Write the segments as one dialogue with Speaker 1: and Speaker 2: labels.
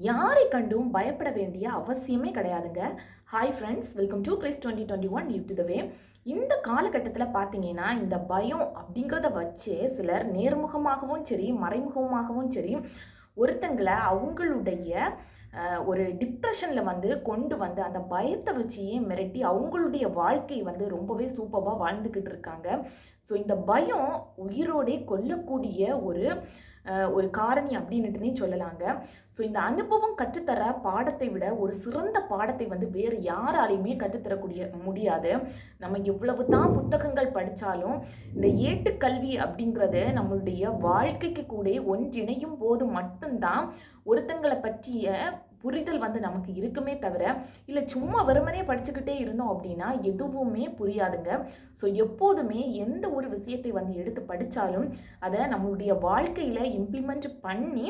Speaker 1: யாரை கண்டும் பயப்பட வேண்டிய அவசியமே கிடையாதுங்க. Hi friends welcome to Chris twenty twenty one live to the way இந்த காலகட்டத்தில் பார்த்தீங்கன்னா இந்த பயம் அப்படிங்கிறத வச்சு சிலர் நேர்முகமாகவும் சரி மறைமுகமாகவும் சரி ஒருத்தங்களை அவங்களுடைய ஒரு டிப்ரெஷனில் வந்து கொண்டு வந்து அந்த பயத்தை வச்சியே மிரட்டி அவங்களுடைய வாழ்க்கை வந்து ரொம்பவே சூப்பராக வாழ்ந்துக்கிட்டு இருக்காங்க. ஸோ இந்த பயம் உயிரோடே கொல்லக்கூடிய ஒரு ஒரு காரணி அப்படின்னுட்டுனே சொல்லலாங்க. ஸோ இந்த அனுபவம் கற்றுத்தர பாடத்தை விட ஒரு சிறந்த பாடத்தை வந்து வேறு யாராலையுமே கற்றுத்தரக்கூடிய முடியாது. நம்ம எவ்வளவு தான் புத்தகங்கள் படித்தாலும் இந்த ஏட்டுக்கல்வி அப்படிங்கிறது நம்மளுடைய வாழ்க்கைக்கு கூட ஒன்றிணையும் போது மட்டும்தான் ஒருத்தங்களை பற்றிய புரிதல் வந்து நமக்கு இருக்குமே தவிர இல்லை சும்மா வெறுமனே படிச்சுக்கிட்டே இருந்தோம் அப்படின்னா எதுவுமே புரியாதுங்க. ஸோ எப்போதுமே எந்த ஒரு விஷயத்தை வந்து எடுத்து படித்தாலும் அதை நம்மளுடைய வாழ்க்கையில் இம்ப்ளிமெண்ட் பண்ணி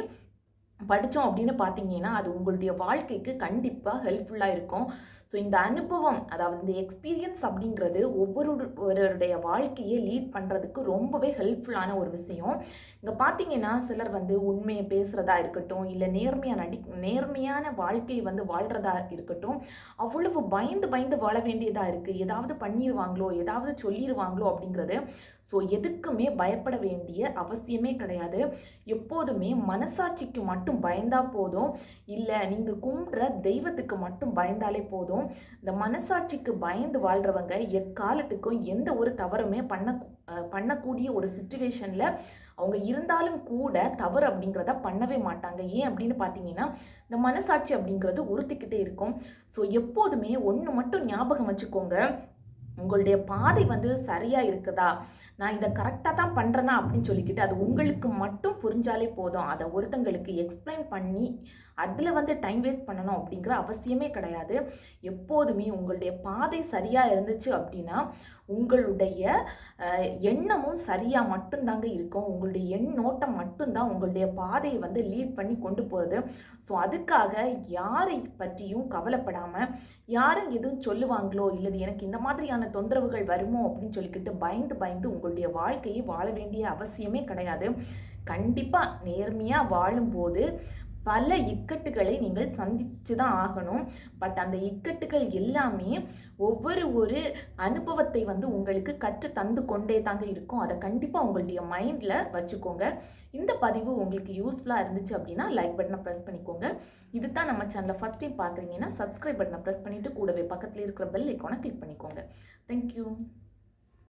Speaker 1: படித்தோம் அப்படின்னு பார்த்தீங்கன்னா அது உங்களுடைய வாழ்க்கைக்கு கண்டிப்பாக ஹெல்ப்ஃபுல்லாக இருக்கும். ஸோ இந்த அனுபவம் அதாவது இந்த எக்ஸ்பீரியன்ஸ் அப்படிங்கிறது ஒவ்வொருவருடைய வாழ்க்கையை லீட் பண்ணுறதுக்கு ரொம்பவே ஹெல்ப்ஃபுல்லான ஒரு விஷயம். இங்கே பார்த்தீங்கன்னா சிலர் வந்து உண்மையை பேசுகிறதா இருக்கட்டும் இல்லை நேர்மையாக நடி நேர்மையான வாழ்க்கையை வந்து வாழ்கிறதா இருக்கட்டும் அவ்வளவு பயந்து பயந்து வாழ வேண்டியதாக இருக்குது ஏதாவது பண்ணிடுவாங்களோ ஏதாவது சொல்லிடுவாங்களோ அப்படிங்கிறது ஸோ எதுக்குமே பயப்பட வேண்டிய அவசியமே கிடையாது. எப்போதுமே மனசாட்சிக்கு மட்டும் மட்டும் பயந்தா போதும். இல்லை நீங்கள் கும்பிட்ற தெய்வத்துக்கு மட்டும் பயந்தாலே போதும். இந்த மனசாட்சிக்கு பயந்து வாழ்கிறவங்க எக்காலத்துக்கும் எந்த ஒரு தவறுமே பண்ண பண்ணக்கூடிய ஒரு சுச்சுவேஷனில் அவங்க இருந்தாலும் கூட தவறு அப்படிங்கிறத பண்ணவே மாட்டாங்க. ஏன் அப்படின்னு பார்த்தீங்கன்னா இந்த மனசாட்சி அப்படிங்கிறது உறுத்திக்கிட்டே இருக்கும். ஸோ எப்போதுமே ஒன்று மட்டும் ஞாபகம் வச்சுக்கோங்க. உங்களுடைய பாதை வந்து சரியாக இருக்குதா? நான் இதை கரெக்டாக தான் பண்ணுறேனா அப்படின்னு சொல்லிக்கிட்டு அது உங்களுக்கு மட்டும் புரிஞ்சாலே போதும். அதை ஒருத்தங்களுக்கு எக்ஸ்பிளைன் பண்ணி அதில் வந்து டைம் வேஸ்ட் பண்ணணும் அப்படிங்கிற அவசியமே கிடையாது. எப்போதுமே உங்களுடைய பாதை சரியாக இருந்துச்சு அப்படின்னா உங்களுடைய எண்ணமும் சரியாக மட்டும்தாங்க இருக்கும். உங்களுடைய எண்ணோட்டம் மட்டும்தான் உங்களுடைய பாதையை வந்து லீட் பண்ணி கொண்டு போகிறது ஸோ அதுக்காக யாரை பற்றியும் கவலைப்படாமல் யாரும் எதுவும் சொல்லுவாங்களோ இல்லது எனக்கு இந்த மாதிரியான தொந்தரவுகள் வருமோ அப்படின்னு சொல்லிக்கிட்டு பயந்து பயந்து உங்களுடைய வாழ்க்கையை வாழ வேண்டிய அவசியமே கிடையாது. கண்டிப்பாக நேர்மையாக வாழும்போது பல இக்கட்டுகளை நீங்கள் சந்தித்து தான் ஆகணும். பட் அந்த இக்கட்டுகள் எல்லாமே ஒவ்வொரு ஒரு அனுபவத்தை வந்து உங்களுக்கு கற்று தந்து கொண்டே தாங்க இருக்கும். அதை கண்டிப்பாக உங்களுடைய மைண்டில் வச்சுக்கோங்க. இந்த பதிவு உங்களுக்கு யூஸ்ஃபுல்லாக இருந்துச்சு அப்படின்னா லைக் பட்டனை ப்ரெஸ் பண்ணிக்கோங்க. இது தான் நம்ம சேனலை ஃபஸ்ட் டைம் பார்க்குறீங்கன்னா சப்ஸ்கிரைப் பட்டனை ப்ரெஸ் பண்ணிவிட்டு கூடவே பக்கத்தில் இருக்கிற பெல் ஐக்கானை கிளிக் பண்ணிக்கோங்க. தேங்க்யூ